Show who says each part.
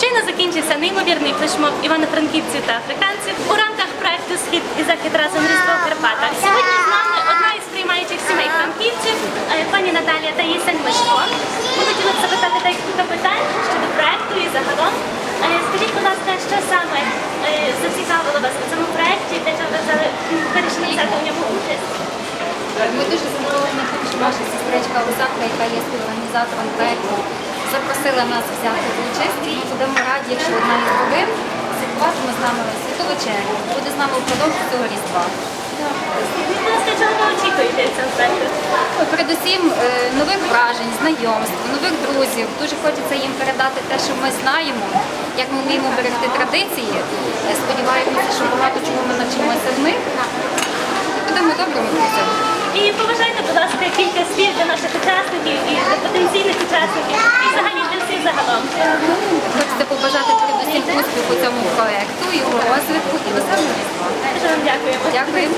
Speaker 1: щойно закінчився неймовірний флешмоб івано-франківців та африканців у рамках проекту Схід і захід разом Різдво в Карпатах. Сьогодні з нами одна із приймаючих сімей франківців, е, пані Наталія та її син Мишко. Ми хотіли б запитати декілька питань щодо проекту і загалом. Е, Скажіть, будь ласка, що саме е, зацікавило вас у цьому проекті, для чого ви вирішили взяти у ньому участь?
Speaker 2: Ми дуже задоволені, що ваша сестричка Олександра, яка є співорганізатором проєкту, запросила нас взяти участь. Ми будемо раді, якщо одна із родин святкуватиме з нами святу вечерю, буде з нами впродовж цього різдва. Передусім е, нових вражень, знайомств, нових друзів. Дуже хочеться їм передати те, що ми знаємо, як ми вміємо берегти традиції. Сподіваємося, що багато чого ми навчимося в них. І будемо добрими друзями.
Speaker 1: І побажайте, будь ласка, кілька слів для наших учасників і для потенційних учасників, і взагалі для всіх загалом.
Speaker 2: Хочеться побажати передусім успіху цьому проекту, його розвитку і
Speaker 1: досягнення. Дякую.
Speaker 2: Дякую.